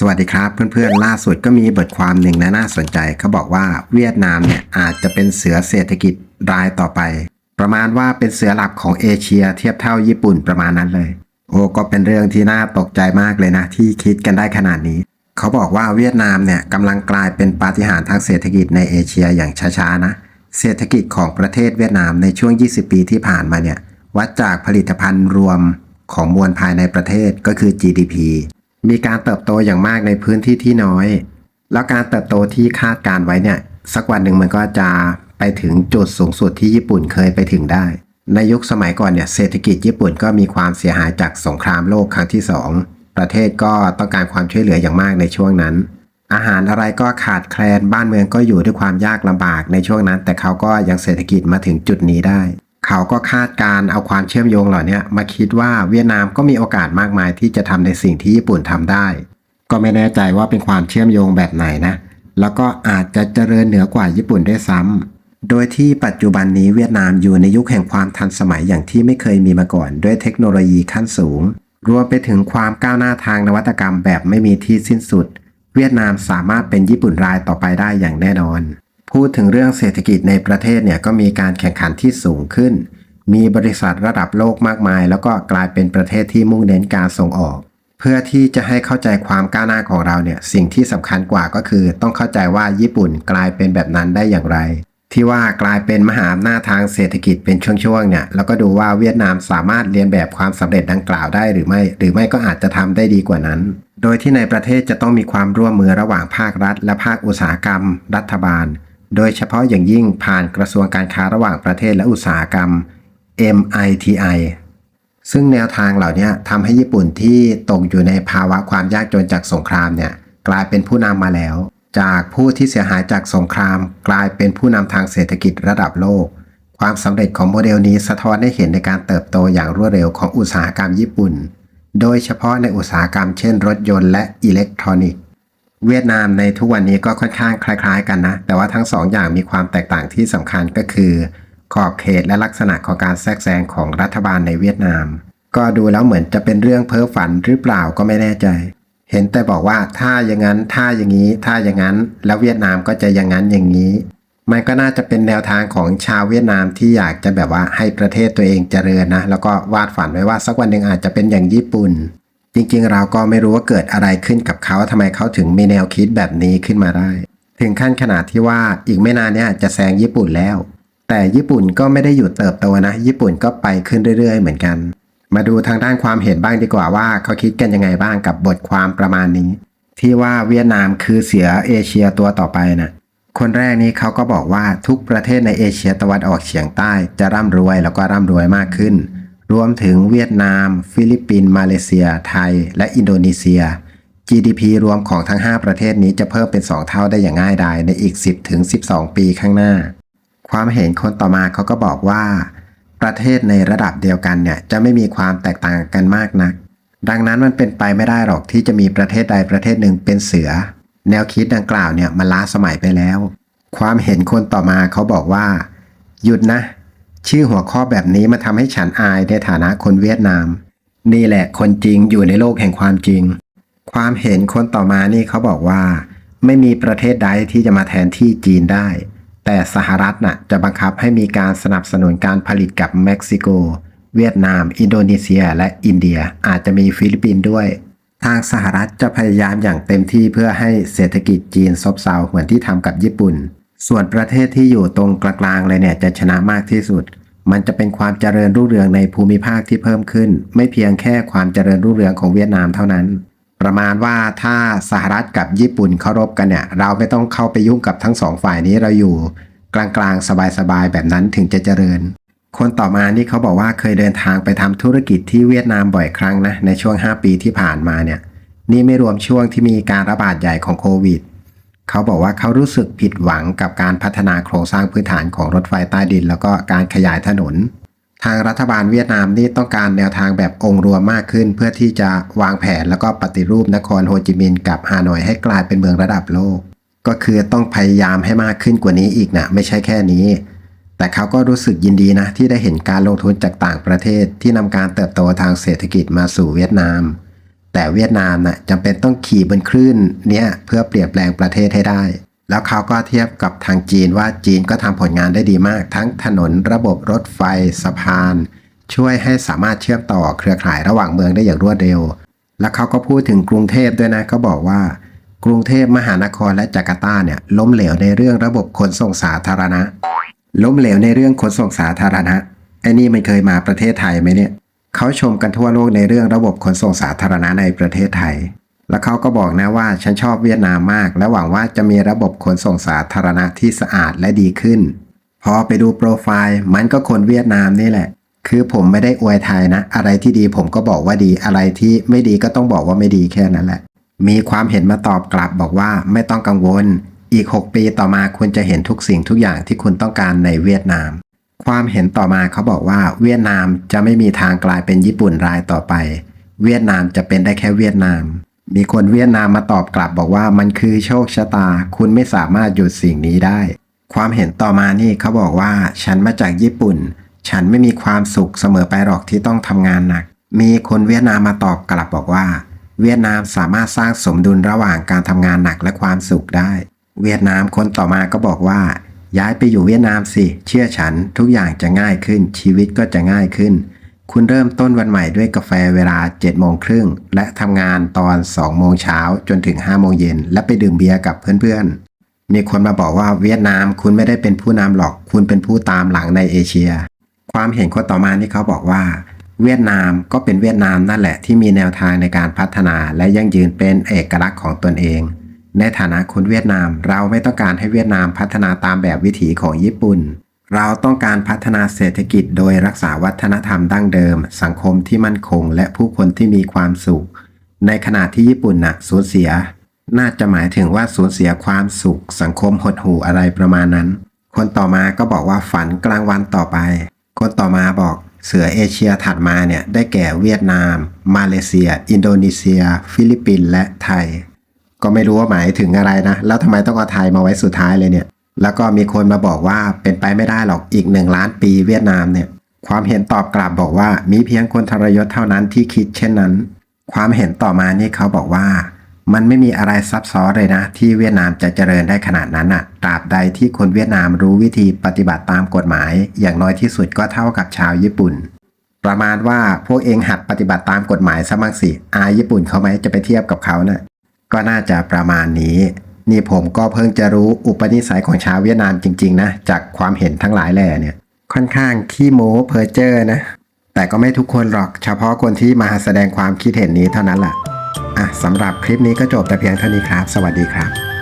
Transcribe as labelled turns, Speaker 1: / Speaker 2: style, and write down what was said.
Speaker 1: สวัสดีครับเพื่อนๆล่าสุดก็มีบทความหนึ่งนะน่าสนใจเขาบอกว่าเวียดนามเนี่ยอาจจะเป็นเสือเศรษฐกิจรายต่อไป ประมาณว่าเป็นเสือหลักของเอเชียเทียบเท่าญี่ปุ่นประมาณนั้นเลย โอ้ก็เป็นเรื่องที่น่าตกใจมากเลยนะ ที่คิดกันได้ขนาดนี้ เขาบอกว่าเวียดนามเนี่ยกำลังกลายเป็นปาฏิหาริย์ทางเศรษฐกิจในเอเชียอย่างช้าๆนะ เศรษฐกิจของประเทศเวียดนามในช่วง 20 ปีที่ผ่านมาเนี่ยวัดจากผลิตภัณฑ์รวมของมวลภายในประเทศก็คือ GDP มีการเติบโตอย่างมากในพื้นที่ที่น้อย แล้วการเติบโตที่คาดการไว้เนี่ยสักวันหนึ่งมันก็จะไปถึงจุดสูงสุดที่ญี่ปุ่นเคยไปถึงได้ ในยุคสมัยก่อนเนี่ยเศรษฐกิจญี่ปุ่นก็มีความเสียหายจากสงครามโลกครั้งที่สองประเทศก็ต้องการความช่วยเหลืออย่างมากในช่วงนั้น อาหารอะไรก็ขาดแคลนบ้านเมืองก็อยู่ด้วยความยากลำบากในช่วงนั้น แต่เขาก็ยังเศรษฐกิจมาถึงจุดนี้ได้ เขาก็คาดการเอาความเชื่อมโยงเหล่านี้มาคิดว่าเวียดนามก็มีโอกาสมากมายที่จะทำในสิ่งที่ญี่ปุ่นทำได้ ก็ไม่แน่ใจว่าเป็นความเชื่อมโยงแบบไหนนะ แล้วก็อาจจะเจริญเหนือกว่าญี่ปุ่นด้วยซ้ำโดยที่ปัจจุบันนี้เวียดนามอยู่ในยุคแห่งความทันสมัยอย่างที่ไม่เคยมีมาก่อน ด้วยเทคโนโลยีขั้นสูง รวมไปถึงความก้าวหน้าทางนวัตกรรมแบบไม่มีที่สิ้นสุด เวียดนามสามารถเป็นญี่ปุ่นรายต่อไปได้อย่างแน่นอน พูดถึงเรื่องเศรษฐกิจในประเทศเนี่ยก็มีการแข่งขันที่สูงขึ้น มีบริษัทระดับโลกมากมาย แล้วก็กลายเป็นประเทศที่มุ่งเน้นการส่งออก เพื่อที่จะให้เข้าใจความก้าวหน้าของเราเนี่ยสิ่งที่สำคัญกว่าก็คือ ต้องเข้าใจว่าญี่ปุ่นกลายเป็นแบบนั้นได้อย่างไร ที่ว่ากลายเป็นมหาอำนาจทางเศรษฐกิจเป็นช่วงๆเนี่ยแล้วก็ดูว่าเวียดนามสามารถเรียนแบบความสำเร็จดังกล่าวได้หรือไม่ หรือไม่ก็อาจจะทำได้ดีกว่านั้นโดยที่ในประเทศจะต้องมีความร่วมมือระหว่างภาครัฐ และภาคอุตสาหกรรม รัฐบาล โดยเฉพาะอย่างยิ่งผ่านกระทรวงการค้าระหว่างประเทศและอุตสาหกรรม MITI ซึ่งแนวทางเหล่านี้ทำให้ญี่ปุ่นที่ตกอยู่ในภาวะความยากจนจากสงครามเนี่ยกลายเป็นผู้นำมาแล้ว จากผู้ที่เสียหายจากสงคราม กลายเป็นผู้นำทางเศรษฐกิจระดับโลก ความสำเร็จของโมเดลนี้สะท้อนให้เห็นในการเติบโตอย่างรวดเร็วของอุตสาหกรรมญี่ปุ่น โดยเฉพาะในอุตสาหกรรมเช่นรถยนต์และอิเล็กทรอนิกส์ เวียดนามในทุกวันนี้ก็ค่อนข้างคล้ายๆ กันนะ แต่ว่าทั้งสองอย่างมีความแตกต่างที่สำคัญก็คือ ขอบเขตและลักษณะของการแทรกแซงของรัฐบาลในเวียดนาม ก็ดูแล้วเหมือนจะเป็นเรื่องเพ้อฝันหรือเปล่าก็ไม่แน่ใจ เห็นแต่บอกว่าถ้าอย่างนั้นถ้าอย่างนี้ถ้าอย่างนั้น แล้วเวียดนามก็จะอย่างนั้นอย่างนี้ มันก็น่าจะเป็นแนวทางของชาวเวียดนามที่อยากจะแบบว่าให้ประเทศตัวเองเจริญนะแล้วก็วาดฝันไว้ว่าสักวันหนึ่งอาจจะเป็นอย่างญี่ปุ่น จริงๆ เราก็ไม่รู้ว่าเกิดอะไรขึ้นกับเขาทำไมเขาถึงมีแนวคิดแบบนี้ขึ้นมาได้ ถึงขั้นขนาดที่ว่าอีกไม่นานเนี้ยจะแซงญี่ปุ่นแล้ว แต่ญี่ปุ่นก็ไม่ได้หยุดเติบโตนะ ญี่ปุ่นก็ไปขึ้นเรื่อย ๆ เหมือนกัน มาดูทางด้านความเห็นบ้างดีกว่าว่าเขาคิดกันยังไงบ้างกับบทความประมาณนี้ ที่ว่าเวียดนามคือเสือเอเชียตัวต่อไปนะคนแรกนี้เขาก็บอกว่าทุกประเทศในเอเชียตะวันออกเฉียงใต้จะร่ำรวยแล้วก็ร่ำรวยมากขึ้น รวมถึงเวียดนาม ฟิลิปปินส์มาเลเซีย ไทย และอินโดนีเซีย GDP รวมของทั้ง 5 ประเทศนี้จะเพิ่มเป็น 2 เท่าได้อย่างง่ายดายในอีก 10ถึง12 ปีข้างหน้า ความเห็นคนต่อมาเขาก็บอกว่า ประเทศในระดับเดียวกันเนี่ยจะไม่มีความแตกต่างกันมากนัก ดังนั้นมันเป็นไปไม่ได้หรอกที่จะมีประเทศใดประเทศหนึ่งเป็นเสือ แนวคิดดังกล่าวเนี่ยมันล้าสมัยไปแล้ว ความเห็นคนต่อมาเขาบอกว่า หยุดนะ ชื่อหัวข้อแบบนี้มาทำให้ฉันอายในฐานะคนเวียดนาม นี่แหละคนจริงอยู่ในโลกแห่งความจริง ความเห็นคนต่อมานี่เขาบอกว่า ไม่มีประเทศใดที่จะมาแทนที่จีนได้ แต่สหรัฐน่ะจะบังคับให้มีการสนับสนุนการผลิตกับเม็กซิโก เวียดนาม อินโดนีเซีย และอินเดียอาจจะมีฟิลิปปินส์ด้วย ทางสหรัฐจะพยายามอย่างเต็มที่เพื่อให้เศรษฐกิจจีนซบเซาเหมือนที่ทำกับญี่ปุ่น ส่วนประเทศที่อยู่ตรงกลางๆเลยเนี่ยจะชนะมากที่สุด มันจะเป็นความเจริญรุ่งเรืองในภูมิภาคที่เพิ่มขึ้น ไม่เพียงแค่ความเจริญรุ่งเรืองของเวียดนามเท่านั้น ประมาณว่าถ้าสหรัฐกับญี่ปุ่นเคารพกันเนี่ย เราไม่ต้องเข้าไปยุ่งกับทั้งสองฝ่ายนี้เราอยู่ กลางๆ สบายๆ แบบนั้นถึงจะเจริญ คนต่อมานี่เขาบอกว่าเคยเดินทางไปทำธุรกิจที่เวียดนามบ่อยครั้งนะในช่วง 5 ปีที่ผ่านมาเนี่ยนี่ไม่รวมช่วงที่มีการระบาดใหญ่ของโควิด เขาบอกว่าเขารู้สึกผิดหวังกับการพัฒนาโครงสร้างพื้นฐานของรถไฟใต้ดิน แล้วก็การขยายถนน ทางรัฐบาลเวียดนามนี่ต้องการแนวทางแบบองค์รวมมากขึ้น เพื่อที่จะวางแผนแล้วก็ปฏิรูปนครโฮจิมินห์กับฮานอยให้กลายเป็นเมืองระดับโลก ก็คือต้องพยายามให้มากขึ้นกว่านี้อีกนะไม่ใช่แค่นี้ แต่เขาก็รู้สึกยินดีนะที่ได้เห็นการลงทุนจากต่างประเทศที่นำการเติบโตทางเศรษฐกิจมาสู่เวียดนาม แต่เวียดนามน่ะจำเป็นต้องขี่บนคลื่นเนี้ยเพื่อเปลี่ยนแปลงประเทศให้ได้ แล้วเขาก็เทียบกับทางจีนว่าจีนก็ทำผลงานได้ดีมาก ทั้งถนนระบบรถไฟสะพาน ช่วยให้สามารถเชื่อมต่อเครือข่ายระหว่างเมืองได้อย่างรวดเร็ว แล้วเขาก็พูดถึงกรุงเทพด้วยนะเขาบอกว่า กรุงเทพมหานครและจาการ์ตาเนี่ยล้มเหลวในเรื่องระบบขนส่งสาธารณะ ล้มเหลวในเรื่องขนส่งสาธารณะไอ้นี่มันเคยมาประเทศไทยไหมเนี่ย เขาชมกันทั่วโลกในเรื่องระบบขนส่งสาธารณะในประเทศไทย แล้วเขาก็บอกนะว่าฉันชอบเวียดนามมาก และหวังว่าจะมีระบบขนส่งสาธารณะที่สะอาดและดีขึ้น พอไปดูโปรไฟล์มันก็คนเวียดนามนี่แหละ คือผมไม่ได้อวยไทยนะ อะไรที่ดีผมก็บอกว่าดีอะไรที่ไม่ดีก็ต้องบอกว่าไม่ดีแค่นั้นแหละ มีความเห็นมาตอบกลับบอกว่าไม่ต้องกังวล อีก 6 ปีต่อมาคุณจะเห็นทุกสิ่งทุกอย่างที่คุณต้องการในเวียดนาม ความเห็นต่อมาเขาบอกว่า เวียดนามจะไม่มีทางกลายเป็นญี่ปุ่นรายต่อไป เวียดนามจะเป็นได้แค่เวียดนาม มีคนเวียดนามมาตอบกลับบอกว่ามันคือโชคชะตา คุณไม่สามารถหยุดสิ่งนี้ได้ ความเห็นต่อมานี่เขาบอกว่า ฉันมาจากญี่ปุ่น ฉันไม่มีความสุขเสมอไปหรอกที่ต้องทำงานหนัก มีคนเวียดนามมาตอบกลับบอกว่า เวียดนามสามารถสร้างสมดุลระหว่างการทำงานหนักและความสุขได้ เวียดนามคนต่อมาก็บอกว่า ย้ายไปอยู่เวียดนามสิ เชื่อฉันทุกอย่างจะง่ายขึ้น ชีวิตก็จะง่ายขึ้น คุณเริ่มต้นวันใหม่ด้วยกาแฟเวลา7โมงครึ่งและทำงานตอน2โมงเช้าจนถึง5โมงเย็นและไปดื่มเบียร์กับเพื่อนๆมีคนมาบอกว่าเวียดนามคุณไม่ได้เป็นผู้นำหรอก คุณเป็นผู้ตามหลังในเอเชีย ความเห็นคนต่อมาที่เขาบอกว่าเวียดนามก็เป็นเวียดนามนั่นแหละที่มีแนวทางในการพัฒนาและยั่งยืนเป็นเอกลักษณ์ของตนเอง ในฐานะคนเวียดนาม เราไม่ต้องการให้เวียดนามพัฒนาตามแบบวิถีของญี่ปุ่น เราต้องการพัฒนาเศรษฐกิจโดยรักษาวัฒนธรรมดั้งเดิม สังคมที่มั่นคง และผู้คนที่มีความสุข ในขณะที่ญี่ปุ่นน่ะสูญเสีย น่าจะหมายถึงว่าสูญเสียความสุข สังคมหดหู่อะไรประมาณนั้น คนต่อมาก็บอกว่าฝันกลางวันต่อไป คนต่อมาบอกเสือเอเชียถัดมาเนี่ยได้แก่เวียดนาม มาเลเซีย อินโดนีเซีย ฟิลิปปินส์และไทย ก็ไม่รู้ว่าหมายถึงอะไรนะ แล้วทำไมต้องเอาไทยมาไว้สุดท้ายเลยเนี่ย แล้วก็มีคนมาบอกว่าเป็นไปไม่ได้หรอกอีกหนึ่งล้านปีเวียดนามเนี่ย ความเห็นตอบกลับบอกว่ามีเพียงคนทรยศเท่านั้นที่คิดเช่นนั้น ความเห็นต่อมานี่เขาบอกว่า มันไม่มีอะไรซับซ้อนเลยนะ ที่เวียดนามจะเจริญได้ขนาดนั้นอะตราบใดที่คนเวียดนามรู้วิธีปฏิบัติตามกฎหมาย อย่างน้อยที่สุดก็เท่ากับชาวญี่ปุ่นประมาณว่าพวกเองหัดปฏิบัติตามกฎหมายซะบ้างสิ อายญี่ปุ่นเขาไหมจะไปเทียบกับเขานะ่ะ ก็น่าจะประมาณนี้ นี่ผมก็เพิ่งจะรู้อุปนิสัยของชาวเวียดนามจริง ๆ นะ จากความเห็นทั้งหลายแหล่เนี่ย ค่อนข้างขี้โม้เพอเจอร์นะ แต่ก็ไม่ทุกคนหรอกเฉพาะคนที่มาแสดงความคิดเห็นนี้เท่านั้นแหละอะสำหรับคลิปนี้ก็จบแต่เพียงเท่านี้ครับ สวัสดีครับ